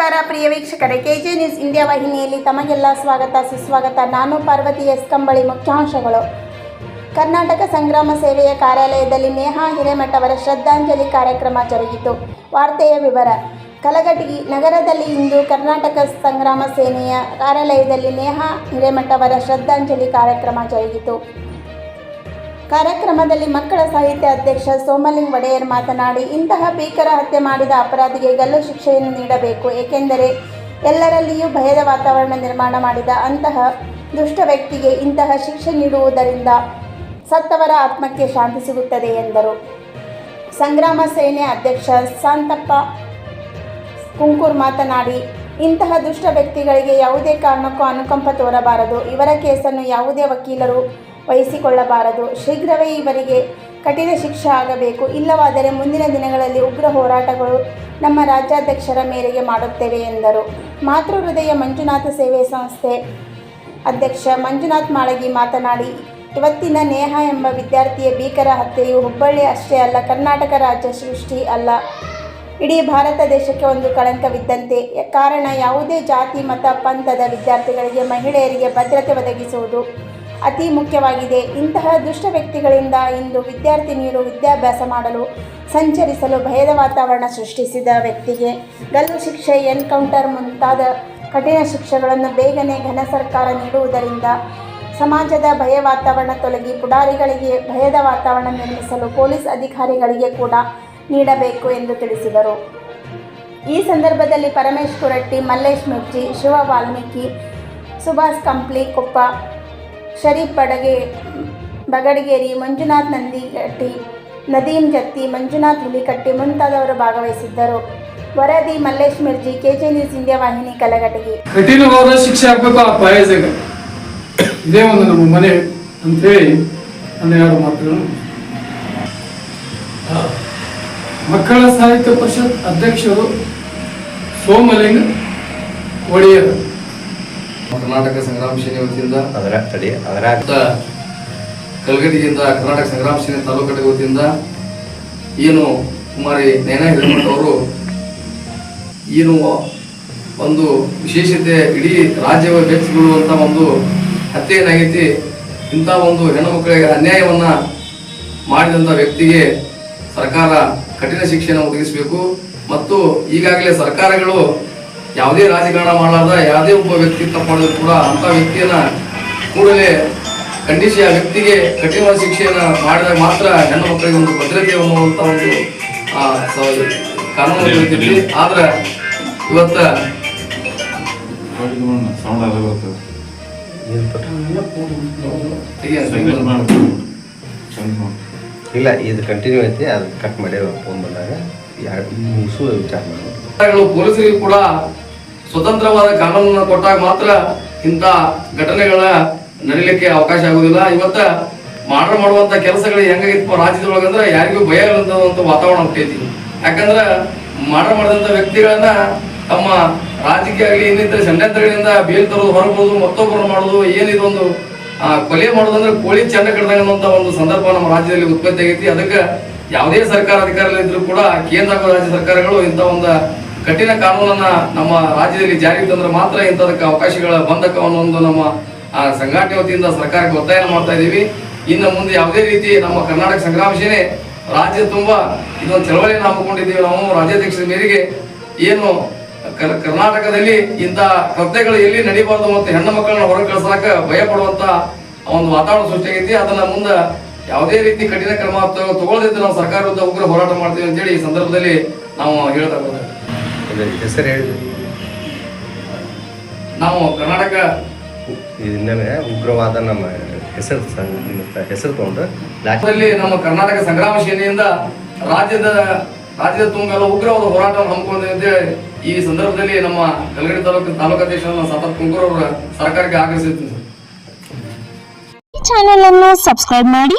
ನಮಸ್ಕಾರ ಪ್ರಿಯ ವೀಕ್ಷಕರೇ K J news India ವಾಹಿನಿಯಲ್ಲಿ ತಮಗೆಲ್ಲ ಸ್ವಾಗತ, ಸುಸ್ವಾಗತ. ನಾನು ಪಾರ್ವತಿ ಎಸ್ ಕಂಬಳಿ ಮುಖ್ಯಾಂಶಗಳು. ಕರ್ನಾಟಕ ಸಂಗ್ರಾಮ ಸೇವೆಯ ಕಾರ್ಯಾಲಯದಲ್ಲಿ ನೇಹಾ ಹಿರೇಮಠ ಅವರ ಶ್ರದ್ಧಾಂಜಲಿ ಕಾರ್ಯಕ್ರಮ ಜರುಗಿತು. ವಾರ್ತೆಯ ವಿವರ. ಕಲಘಟಗಿ ನಗರದಲ್ಲಿ ಇಂದು ಕರ್ನಾಟಕ ಸಂಗ್ರಾಮ ಸೇನೆಯ ಕಾರ್ಯಾಲಯದಲ್ಲಿ ನೇಹಾ ಹಿರೇಮಠ ಅವರ ಶ್ರದ್ಧಾಂಜಲಿ ಕಾರ್ಯಕ್ರಮ ಜರುಗಿತು. ಕಾರ್ಯಕ್ರಮದಲ್ಲಿ ಮಕ್ಕಳ ಸಾಹಿತ್ಯ ಅಧ್ಯಕ್ಷ ಸೋಮಲಿಂಗ್ ಒಡೆಯರ್ ಮಾತನಾಡಿ, ಇಂತಹ ಭೀಕರ ಹತ್ಯೆ ಮಾಡಿದ ಅಪರಾಧಿಗೆ ಗಲ್ಲು ಶಿಕ್ಷೆಯನ್ನು ನೀಡಬೇಕು, ಏಕೆಂದರೆ ಎಲ್ಲರಲ್ಲಿಯೂ ಭಯದ ವಾತಾವರಣ ನಿರ್ಮಾಣ ಮಾಡಿದ ಅಂತಹ ದುಷ್ಟ ವ್ಯಕ್ತಿಗೆ ಇಂತಹ ಶಿಕ್ಷೆ ನೀಡುವುದರಿಂದ ಸತ್ತವರ ಆತ್ಮಕ್ಕೆ ಶಾಂತಿ ಸಿಗುತ್ತದೆ ಎಂದರು. ಸಂಗ್ರಾಮ ಸೇನೆ ಅಧ್ಯಕ್ಷ ಸಾಂತಪ್ಪ ಕುಂಕೂರ್ ಮಾತನಾಡಿ, ಇಂತಹ ದುಷ್ಟ ವ್ಯಕ್ತಿಗಳಿಗೆ ಯಾವುದೇ ಕಾರಣಕ್ಕೂ ಅನುಕಂಪ ತೋರಬಾರದು. ಇವರ ಕೇಸನ್ನು ಯಾವುದೇ ವಕೀಲರು ವಹಿಸಿಕೊಳ್ಳಬಾರದು. ಶೀಘ್ರವೇ ಇವರಿಗೆ ಕಠಿಣ ಶಿಕ್ಷೆ ಆಗಬೇಕು. ಇಲ್ಲವಾದರೆ ಮುಂದಿನ ದಿನಗಳಲ್ಲಿ ಉಗ್ರ ಹೋರಾಟಗಳು ನಮ್ಮ ರಾಜ್ಯಾಧ್ಯಕ್ಷರ ಮೇರೆಗೆ ಮಾಡುತ್ತೇವೆ ಎಂದರು. ಮಾತೃ ಹೃದಯ ಮಂಜುನಾಥ ಸೇವೆ ಸಂಸ್ಥೆ ಅಧ್ಯಕ್ಷ ಮಂಜುನಾಥ್ ಮಾಳಗಿ ಮಾತನಾಡಿ, ಇವತ್ತಿನ ನೇಹ ಎಂಬ ವಿದ್ಯಾರ್ಥಿಯ ಭೀಕರ ಹತ್ಯೆಯು ಹುಬ್ಬಳ್ಳಿ ಅಷ್ಟೇ ಅಲ್ಲ, ಕರ್ನಾಟಕ ರಾಜ್ಯ ಸೃಷ್ಟಿ ಅಲ್ಲ. ಇಡೀ ಭಾರತ ದೇಶಕ್ಕೆ ಒಂದು ಕಳಂಕವಿದ್ದಂತೆ. ಕಾರಣ ಯಾವುದೇ ಜಾತಿ, ಮತ, ಪಂಥದ ವಿದ್ಯಾರ್ಥಿಗಳಿಗೆ ಮಹಿಳೆಯರಿಗೆ ಭದ್ರತೆ ಒದಗಿಸುವುದು. ಅತಿ ಮುಖ್ಯವಾಗಿದೆ. ಇಂತಹ ದುಷ್ಟ ವ್ಯಕ್ತಿಗಳಿಂದ ಇಂದು ವಿದ್ಯಾರ್ಥಿನಿಯರು ವಿದ್ಯಾಭ್ಯಾಸ ಮಾಡಲು, ಸಂಚರಿಸಲು ಭಯದ ವಾತಾವರಣ ಸೃಷ್ಟಿಸಿದ ವ್ಯಕ್ತಿಗೆ ಗಲ್ಲು ಶಿಕ್ಷೆ, ಎನ್ಕೌಂಟರ್ ಮುಂತಾದ ಕಠಿಣ ಶಿಕ್ಷೆಗಳನ್ನು ಬೇಗನೆ ಘನ ಸರ್ಕಾರ ನೀಡುವುದರಿಂದ ಸಮಾಜದ ಭಯ ವಾತಾವರಣ ತೊಲಗಿ ಪುಡಾರಿಗಳಿಗೆ ಭಯದ ವಾತಾವರಣ ನಿರ್ಮಿಸಲು ಪೊಲೀಸ್ ಅಧಿಕಾರಿಗಳಿಗೆ ಕೂಡ ನೀಡಬೇಕು ಎಂದು ತಿಳಿಸಿದರು. ಈ ಸಂದರ್ಭದಲ್ಲಿ ಪರಮೇಶ್ ಕುರಟ್ಟಿ, ಮಲ್ಲೇಶ್ ಮಿರ್ಜಿ ಶಿವ ವಾಲ್ಮೀಕಿ, ಸುಭಾಷ್ ಕಂಪ್ಲಿ ಕೊಪ್ಪ ಶರೀಫ್ ಬಡಗೆ, ಬಗಡಗೇರಿ, ಮಂಜುನಾಥ್ ನಂದಿಗಟ್ಟಿ ನದೀಂ ಜತ್ತಿ, ಮಂಜುನಾಥ್ ಹುಲಿಕಟ್ಟಿ ಮುಂತಾದವರು ಭಾಗವಹಿಸಿದ್ದರು. ವರದಿ Mallesh Mirji KJ news India ವಾಹಿನಿ ಕಲಘಟಗಿ. ಕಠಿಣವಾದ ಶಿಕ್ಷೆ ಆಗ್ಬೇಕು, ಆ ಪಾಯಸಗ ಇದೇ ಒಂದು ನಮ್ಮ ಮನೆ ಅಂತೇಳಿ ನನ್ನ ಎರಡು ಮಾತುಗಳು. ಮಕ್ಕಳ ಸಾಹಿತ್ಯ ಪರಿಷತ್ ಅಧ್ಯಕ್ಷರು ಸೋಮಲಿಂಗ ಒಡೆಯರ್. ಕರ್ನಾಟಕ ಸಂಗ್ರಾಮ ಸೇನೆ ವತಿಯಿಂದ ಅದರ ತಡಿ ಅದರ ಮತ್ತು ಕರ್ನಾಟಕ ಸಂಗ್ರಾಮ ಸೇನೆ ತಾಲೂಕು ಘಟಕ ವತಿಯಿಂದ ಏನು ಕುಮಾರಿ ನಯನ ಹಿರೇಮಠ ಅವರು ಏನು ಒಂದು ವಿಶೇಷತೆ ಇಡೀ ರಾಜ್ಯವೇ ಬೆಚ್ಚಿಕೊಳ್ಳುವಂಥ ಒಂದು ಹತ್ಯೆ ಏನಾಗೈತಿ ಇಂಥ ಒಂದು ಹೆಣ್ಣು ಮಕ್ಕಳಿಗೆ ಅನ್ಯಾಯವನ್ನ ಮಾಡಿದಂಥ ವ್ಯಕ್ತಿಗೆ ಸರ್ಕಾರ ಕಠಿಣ ಶಿಕ್ಷೆಯನ್ನು ಒದಗಿಸಬೇಕು. ಮತ್ತು ಈಗಾಗಲೇ ಸರ್ಕಾರಗಳು ಯಾವುದೇ ರಾಜಕಾರಣ ಮಾಡಲಾರ್ದ ಯಾವುದೇ ಒಬ್ಬ ವ್ಯಕ್ತಿ ತಪ್ಪು ಮಾಡಿದ್ರು ಕೂಡ ಅಂಥ ವ್ಯಕ್ತಿಯನ್ನ ಕೂಡಲೇ ಖಂಡಿಸಿ ಆ ವ್ಯಕ್ತಿಗೆ ಕಠಿಣ ಶಿಕ್ಷೆಯನ್ನು ಮಾಡಿದಾಗ ಮಾತ್ರ ಹೆಣ್ಣು ಮಕ್ಕಳಿಗೆ ಒಂದು ಭದ್ರತೆ ಅನ್ನುವಂಥ ಒಂದು ಕಾನೂನು ಇರ್ತೈತಿ ಆದ್ರೆ ಇವತ್ತ ಇಲ್ಲ ಇದು ಕಂಟಿನ್ಯೂ ಐತಿ ಅದು ಕಟ್ ಮಾಡಿ ಫೋನ್ ಬಂದಾಗ. ಸರ್ಕಾರಗಳು ಕೂಡ ಸ್ವತಂತ್ರವಾದ ಕಾನೂನನ್ನು ಕೊಟ್ಟಾಗ ಮಾತ್ರ ಇಂಥ ಘಟನೆಗಳ ನಡೀಲಿಕ್ಕೆ ಅವಕಾಶ ಆಗುದಿಲ್ಲ ಇವತ್ತ ಮಾಡ್ರ ಮಾಡುವಂತ ಕೆಲಸಗಳು ಹೆಂಗಾಗಿತ್ತು ರಾಜ್ಯದೊಳಗಂದ್ರೆ ಯಾರಿಗೂ ಭಯ ಇಲ್ಲದಂತ ವಾತಾವರಣ ಹುಟ್ಟೈತಿ ಯಾಕಂದ್ರ ಮಾಡ್ರ ಮಾಡಿದಂತ ವ್ಯಕ್ತಿಗಳನ್ನ ತಮ್ಮ ರಾಜಕೀಯ ಆಗಲಿ ಇನ್ನಿತರ ಷಡ್ಯಂತ್ರಗಳಿಂದ ಬೇಲ್ ತರೋದು ಹೊರಬೋದು ಮತ್ತೊಬ್ಬರು ಮಾಡೋದು ಏನಿದೊಂದು ಆ, ಕೊಲೆ ಮಾಡೋದಂದ್ರೆ ಕೋಳಿ ಚೆನ್ನ ಕಡ್ದಂಗ ಒಂದು ಸಂದರ್ಭ ನಮ್ಮ ರಾಜ್ಯದಲ್ಲಿ ಉತ್ಪತ್ತಿ ಆಗೈತಿ. ಅದಕ್ಕೆ ಯಾವುದೇ ಸರ್ಕಾರ ಅಧಿಕಾರದಲ್ಲಿದ್ದರೂ ಕೂಡ ಕೇಂದ್ರ ಹಾಗೂ ರಾಜ್ಯ ಸರ್ಕಾರಗಳು ಇಂಥ ಒಂದು ಕಠಿಣ ಕಾನೂನನ್ನ ನಮ್ಮ ರಾಜ್ಯದಲ್ಲಿ ಜಾರಿಗೆ ತಂದ್ರೆ ಮಾತ್ರ ಇಂಥದಕ್ಕೆ ಅವಕಾಶಗಳ ಬಂಧಕ ಅನ್ನೋ ಒಂದು ನಮ್ಮ ಆ, ಸಂಘಟನೆ ವತಿಯಿಂದ ಸರ್ಕಾರಕ್ಕೆ ಒತ್ತಾಯ ಮಾಡ್ತಾ ಇದ್ದೀವಿ. ಇನ್ನು ಮುಂದೆ ಯಾವುದೇ ರೀತಿ ನಮ್ಮ ಕರ್ನಾಟಕ ಸಂಗ್ರಾಮಶೇನೆ ರಾಜ್ಯ ತುಂಬ ಇದೊಂದು ಚಳವಳಿಯನ್ನು ಹಮ್ಮಿಕೊಂಡಿದ್ದೀವಿ ನಾವು ರಾಜ್ಯಾಧ್ಯಕ್ಷರ ಮೇರೆಗೆ. ಏನು ಕರ್- ಕರ್ನಾಟಕದಲ್ಲಿ ಇಂಥ ಕೃತ್ಯಗಳು ಎಲ್ಲಿ ನಡೀಬಾರ್ದು ಮತ್ತು ಹೆಣ್ಣು ಮಕ್ಕಳನ್ನ ಹೊರಗೆ ಕಳ್ಸಾಕ ಭಯ ಒಂದು ವಾತಾವರಣ ಸೃಷ್ಟಿಯಾಗೈತಿ ಅದನ್ನ ಮುಂದೆ ಯಾವುದೇ ರೀತಿ ಕಠಿಣ ಕ್ರಮ ತಗೊಳ್ಳದಿದ್ದು ನಾವು ಸರ್ಕಾರ ವಿರುದ್ಧ ಉಗ್ರ ಹೋರಾಟ ಮಾಡ್ತೀವಿ ಅಂತೇಳಿ ಈ ಸಂದರ್ಭದಲ್ಲಿ ನಾವು ಹೇಳ್ತಾ ಹೆಸರು ಹೇಳಿದ್ವಿ ನಾವು ಕರ್ನಾಟಕ ಇದನ್ನೇ ಉಗ್ರವಾದ ನಮ್ಮ ಹೆಸರು ಸಂಘ ಹೆಸರು ತಗೊಂಡು ನಮ್ಮ ಕರ್ನಾಟಕ ಸಂಗ್ರಾಮ ಸೇನೆಯಿಂದ ರಾಜ್ಯದ ರಾಜ್ಯದ ತುಂಬೆಲ್ಲ ಉಗ್ರವಾದ ಹೋರಾಟವನ್ನು ಹಮ್ಮಿಕೊಂಡಿದೆ ಅಂತೇಳಿ ಈ ಸಂದರ್ಭದಲ್ಲಿ ನಮ್ಮ ಕಲಗಡಿ ತಾಲೂಕು ತಾಲೂಕಾಧ್ಯಕ್ಷ ಸತತ್ ಕುಂಕೂರ್ ಅವರ ಸರ್ಕಾರಕ್ಕೆ ಆಗ್ರಹಿಸುತ್ತೀನಿ ಈ ಚಾನೆಲ್ ಅನ್ನು ಸಬ್ಸ್ಕ್ರೈಬ್ ಮಾಡಿ.